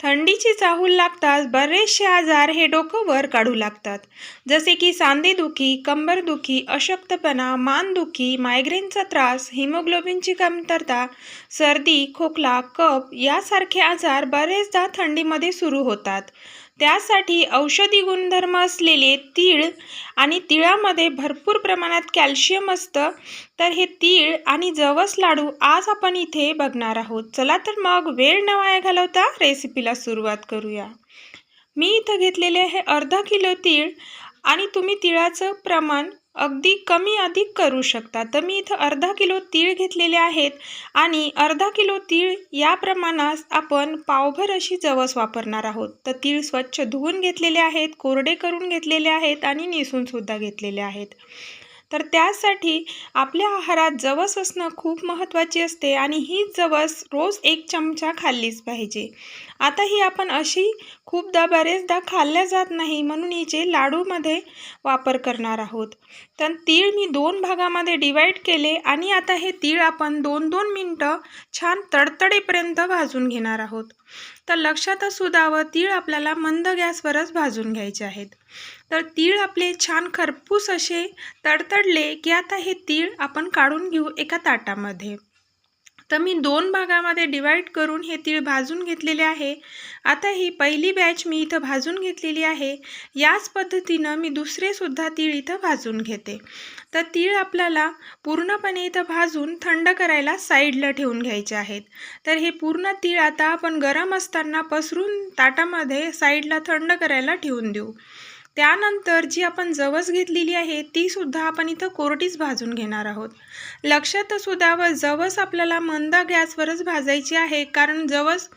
थंडीची चाहूल लागताच बरेचसे आजार हे डोकं वर काढू लागतात. जसे की सांधेदुखी कंबरदुखी अशक्तपणा मानदुखी मायग्रेनचा त्रास हिमोग्लोबिनची कमतरता सर्दी खोकला कप यासारखे आजार बरेचदा थंडीमध्ये सुरू होतात. त्यासाठी औषधी गुणधर्म असलेले तीळ आणि तिळामध्ये भरपूर प्रमाणात कॅल्शियम असतं. तर हे तीळ आणि जवस लाडू आज आपण इथे बघणार आहोत. चला तर मग वेळ न वाया घालवता रेसिपीला सुरुवात करूया. मी इथं घेतलेले आहे अर्धा किलो तीळ आणि तुम्ही तिळाचं प्रमाण अगदी कमी अधिक करू शकता. तर मी इथं अर्धा किलो तीळ घेतलेले आहेत आणि अर्धा किलो तीळ या प्रमाणात आपण पावभर अशी जवस वापरणार आहोत. तर तीळ स्वच्छ धुवून घेतलेले आहेत कोरडे करून घेतलेले आहेत आणि निसूनसुद्धा घेतलेले आहेत. तर त्यासाठी आपल्या आहारात जवस असणं खूप महत्त्वाची असते आणि ही जवस रोज एक चमचा खाल्लीच पाहिजे. आता ही आपण अशी खूपदा बरेचदा खाल्ल्या जात नाही म्हणून हिचे लाडूमध्ये वापर करणार आहोत. तर तीळ मी दोन भागामध्ये डिवाईड केले आणि आता हे तीळ आपण दोन दोन मिनटं छान तडतडेपर्यंत भाजून घेणार आहोत. तर लक्षात असू द्यावं तीळ आपल्याला मंद गॅसवरच भाजून घ्यायचे आहेत. तर तीळ आपले छान खरपूस असे तडतडले की आता हे तीळ आपण काढून घेऊ एका ताटामध्ये. तर मी दोन भागामध्ये डिवाईड करून हे तीळ भाजून घेतलेले आहे. आता ही पहिली बॅच मी इथं भाजून घेतलेली आहे. याच पद्धतीनं मी दुसरेसुद्धा तीळ इथं भाजून घेते. तर तीळ आपल्याला पूर्णपणे इथं भाजून थंड करायला साईडला ठेवून घ्यायचे आहेत. तर हे पूर्ण तीळ आता आपण गरम असताना पसरून ताटामध्ये साईडला थंड करायला ठेवून देऊ. त्यानंतर जी आपण जवस घेतलेली आहे ती सुद्धा आपण इथं कोरडीच भाजून घेणार आहोत. लक्षात असू द्यावं जवस आपल्याला मंद गॅसवरच भाजायची आहे कारण जवस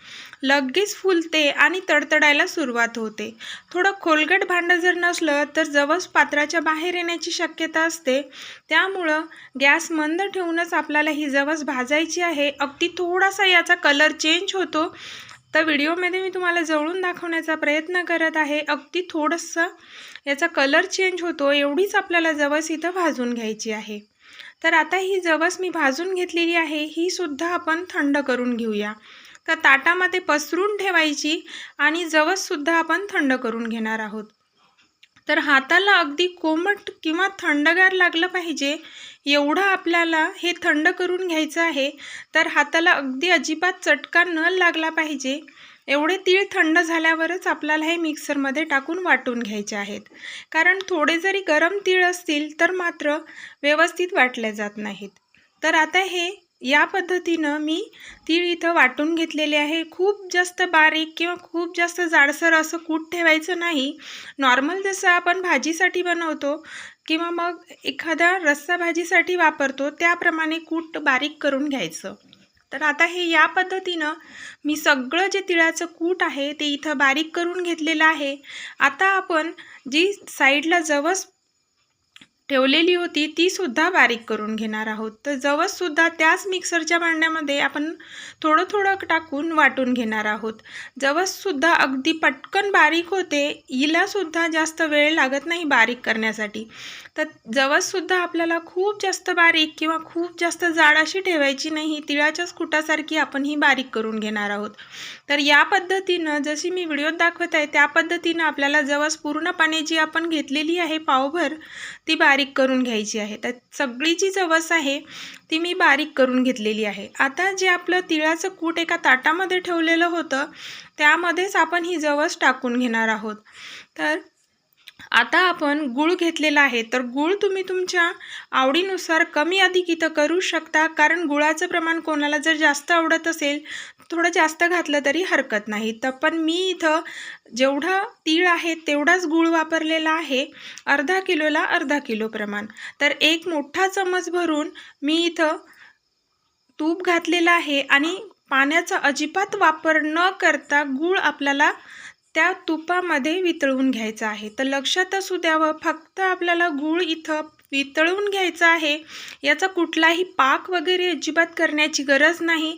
लगेच फुलते आणि तडतडायला सुरुवात होते. थोडं खोलगट भांडं जर नसलं तर जवस पात्राच्या बाहेर येण्याची शक्यता असते. त्यामुळं गॅस मंद ठेवूनच आपल्याला ही जवस भाजायची आहे. अगदी थोडासा याचा कलर चेंज होतो. तर व्हिडिओमध्ये मी तुम्हाला जवळून दाखवण्याचा प्रयत्न करत आहे. अगदी थोडंसं याचा कलर चेंज होतो एवढीच आपल्याला जवस इथं भाजून घ्यायची आहे. तर आता ही जवस मी भाजून घेतलेली आहे ही सुद्धा आपण थंड करून घेऊया. तर ताटामध्ये पसरून ठेवायची आणि जवससुद्धा आपण थंड करून घेणार आहोत. तर हाताला अगदी कोमट किंवा थंडगार लागलं पाहिजे एवढं आपल्याला हे थंड करून घ्यायचं आहे तर हाताला अगदी अजिबात चटका न लागला पाहिजे. एवढे तीळ थंड झाल्यावरच आपल्याला हे मिक्सरमध्ये टाकून वाटून घ्यायचे आहेत. कारण थोडे जरी गरम तीळ असतील तर मात्र व्यवस्थित वाटले जात नाहीत. तर आता हे या पद्धतीनं मी तीळ इथं वाटून घेतलेले आहे. खूप जास्त बारीक किंवा खूप जास्त जाडसर असं कूट ठेवायचं नाही. नॉर्मल जसं आपण भाजीसाठी बनवतो किंवा मग एखादा रस्सा भाजीसाठी वापरतो त्याप्रमाणे कूट बारीक करून घ्यायचं. तर आता हे या पद्धतीनं मी सगळं जे तिळाचं कूट आहे ते इथं बारीक करून घेतलेलं आहे. आता आपण जी साईडला जवस ठेवलेली होती ती सुद्धा बारीक करून घेणार आहोत. तर जवससुद्धा त्याच मिक्सरच्या भांड्यामध्ये आपण थोडं थोडं टाकून वाटून घेणार आहोत. जवससुद्धा अगदी पटकन बारीक होते हिलासुद्धा जास्त वेळ लागत नाही बारीक करण्यासाठी. तर जवससुद्धा आपल्याला खूप जास्त बारीक किंवा खूप जास्त जाड अशी ठेवायची नाही. तिळाच्याच कुटासारखी आपण ही बारीक करून घेणार आहोत. तर या पद्धतीनं जशी मी व्हिडिओत दाखवत आहे त्या पद्धतीनं आपल्याला जवस पूर्णपणे जी आपण घेतलेली आहे पावभर ती बारीक करून घ्यायची आहे. तर सगळी जी जवस आहे ती मी बारीक करून घेतलेली आहे. आता जे आपलं तिळाचं कूट एका ताटामध्ये ठेवलेलं होतं त्यामध्येच आपण ही जवस टाकून घेणार आहोत. तर आता आपण गूळ घेतलेला आहे तर गूळ तुम्ही तुमच्या आवडीनुसार कमी अधिक इथं करू शकता कारण गुळाचं प्रमाण कोणाला जर जास्त आवडत असेल थोडं जास्त घातलं तरी हरकत नाही. तर पण मी इथं जेवढा तीळ आहे तेवढाच गूळ वापरलेला आहे अर्धा किलोला अर्धा किलो प्रमाण. तर एक मोठा चमच भरून मी इथं तूप घातलेलं आहे आणि पाण्याचा अजिबात वापर न करता गूळ आपल्याला त्या तुपामध्ये वितळवून घ्यायचं आहे. तर लक्षात असू द्यावं फक्त आपल्याला गूळ इथं वितळून घ्यायचा आहे. याचा कुठलाही पाक वगैरे अजिबात करण्याची गरज नाही.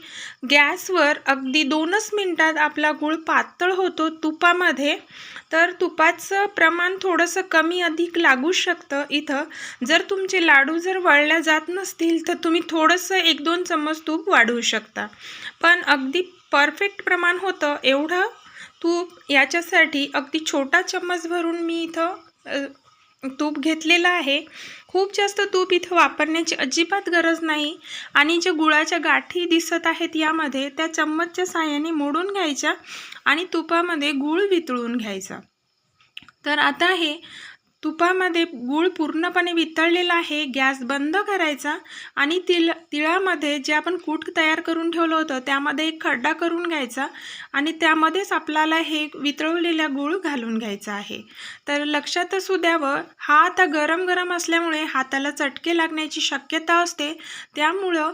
गॅसवर अगदी दोनच मिनटात आपला गूळ पातळ होतो तुपामध्ये. तर तुपाचं प्रमाण थोडंसं कमी अधिक लागू शकतं इथं. जर तुमचे लाडू जर वळल्या जात नसतील तर तुम्ही थोडंसं एक दोन चम्मच तूप वाढवू शकता. पण अगदी परफेक्ट प्रमाण होतं एवढं तूप याच्यासाठी अगदी छोटा चम्मच भरून मी इथं तूप घेतलेलं आहे. खूप जास्त तूप इथं वापरण्याची अजिबात गरज नाही. आणि जे गुळाच्या गाठी दिसत आहेत यामध्ये त्या चम्मचच्या साहाय्याने मोडून घ्यायच्या आणि तुपामध्ये गूळ वितळून घ्यायचा. तर आता हे तुपामध्ये गूळ पूर्णपणे वितळलेला आहे गॅस बंद करायचा आणि तिळ तिळामध्ये जे आपण कूट तयार करून ठेवलं होतं त्यामध्ये एक खड्डा करून घ्यायचा आणि त्यामध्येच आपल्याला हे वितळवलेला गूळ घालून घ्यायचा आहे. तर लक्षात असू द्यावं हा आता गरम गरम असल्यामुळे हाताला चटके लागण्याची शक्यता असते. त्यामुळं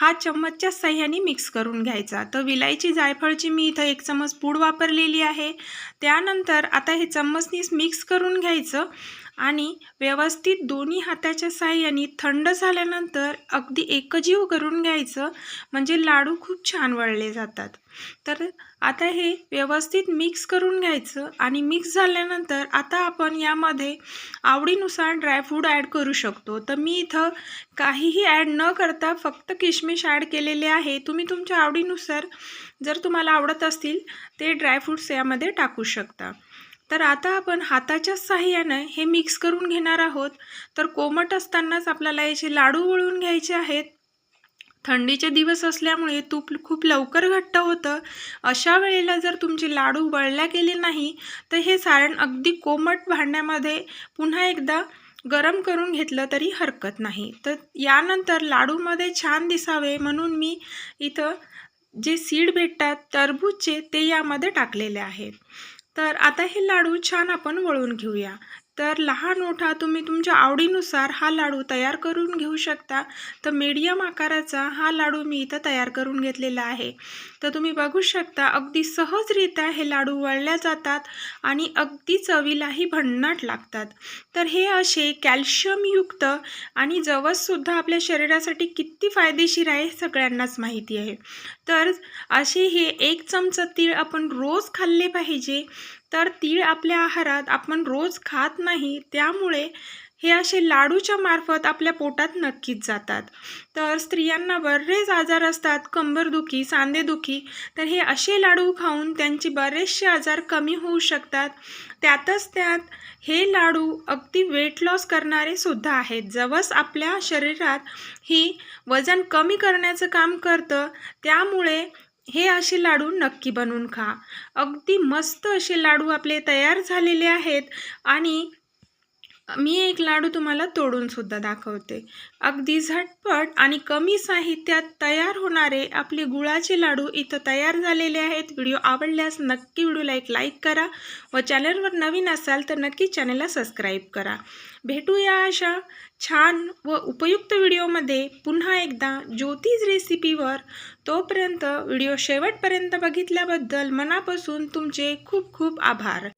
हा चम्मचच्या सह्याने मिक्स करून घ्यायचा. तर विलायची जायफळची मी इथं एक चम्मच पूड वापरलेली आहे. त्यानंतर आता हे चम्मचनीच मिक्स करून घ्यायचं. आणि व्यवस्थित दोन्ही हाताच्या साह्याने थंड झाल्यानंतर अगदी एकजीव करून घ्यायचं. म्हणजे लाडू खूप छान वळले जातात. तर आता हे व्यवस्थित मिक्स करून घ्यायचं आणि मिक्स झाल्यानंतर आता आपण यामध्ये आवडीनुसार ड्रायफ्रूट ॲड करू शकतो. तर मी इथं काहीही ॲड न करता फक्त किशमिश ॲड केलेले आहे. तुम्ही तुमच्या आवडीनुसार जर तुम्हाला आवडत असतील ते ड्रायफ्रूट्स यामध्ये टाकू शकता. तर आता आपण हाताच्या साह्यानं हे मिक्स करून घेणार आहोत. तर कोमट असतानाच आपल्याला याचे लाडू वळून घ्यायचे आहेत थंडीचे दिवस असल्यामुळे तूप खूप लवकर घट्ट होतं. अशा वेळेला जर तुमचे लाडू वळल्या गेले नाही तर हे सारण अगदी कोमट भांड्यामध्ये पुन्हा एकदा गरम करून घेतलं तरी हरकत नाही. तर यानंतर लाडूमध्ये छान दिसावे म्हणून मी इथं जे सीड भेटतात टरबूजचे ते यामध्ये टाकलेले आहेत. तर आता हे लाडू छान आपण वळून घेऊया. तर लहान मोठा तुम्ही तुमच्या आवडीनुसार हा लाडू तयार करून घेऊ शकता. तर मीडियम आकाराचा हा लाडू मी इथं तयार करून घेतलेला आहे. तर तुम्ही बघू शकता अगदी सहजरित्या हे लाडू वळल्या जातात आणि अगदी चवीलाही भन्नाट लागतात. तर हे असे कॅल्शियमयुक्त आणि जवससुद्धा आपल्या शरीरासाठी किती फायदेशीर आहे सगळ्यांनाच माहिती आहे. तर असे हे एक चमचा तीळ आपण रोज खाल्ले पाहिजे. तर तीळ आपल्या आहारात आपण रोज खात नाही त्यामुळे हे असे लाडूच्या मार्फत आपल्या पोटात नक्कीच जातात. तर स्त्रियांना बरेच आजार असतात कंबरदुखी सांधेदुखी तर हे असे लाडू खाऊन त्यांचे बरेचसे आजार कमी होऊ शकतात. त्यातच त्यात हे लाडू अगदी वेट लॉस करणारे सुद्धा आहेत. जवस आपल्या शरीरात ही वजन कमी करण्याचं काम करतं. त्यामुळे हे असे लाडू नक्की बनवून खा. अगदी मस्त असे लाडू आपले तयार झालेले आहेत आणि मी एक लाडू तुम्हाला तोडूनसुद्धा दाखवते. अगदी झटपट आणि कमी साहित्यात तयार होणारे आपले गुळाचे लाडू इथं तयार झालेले आहेत. व्हिडिओ आवडल्यास नक्की व्हिडिओला एक लाईक करा. व चॅनलवर नवीन असाल तर नक्की चॅनलला सबस्क्राईब करा. भेटूया अशा छान व उपयुक्त व्हिडिओमध्ये पुन्हा एकदा ज्योतिष रेसिपीवर. तोपर्यंत व्हिडिओ शेवटपर्यंत बघितल्याबद्दल मनापासून तुमचे खूप खूप आभार.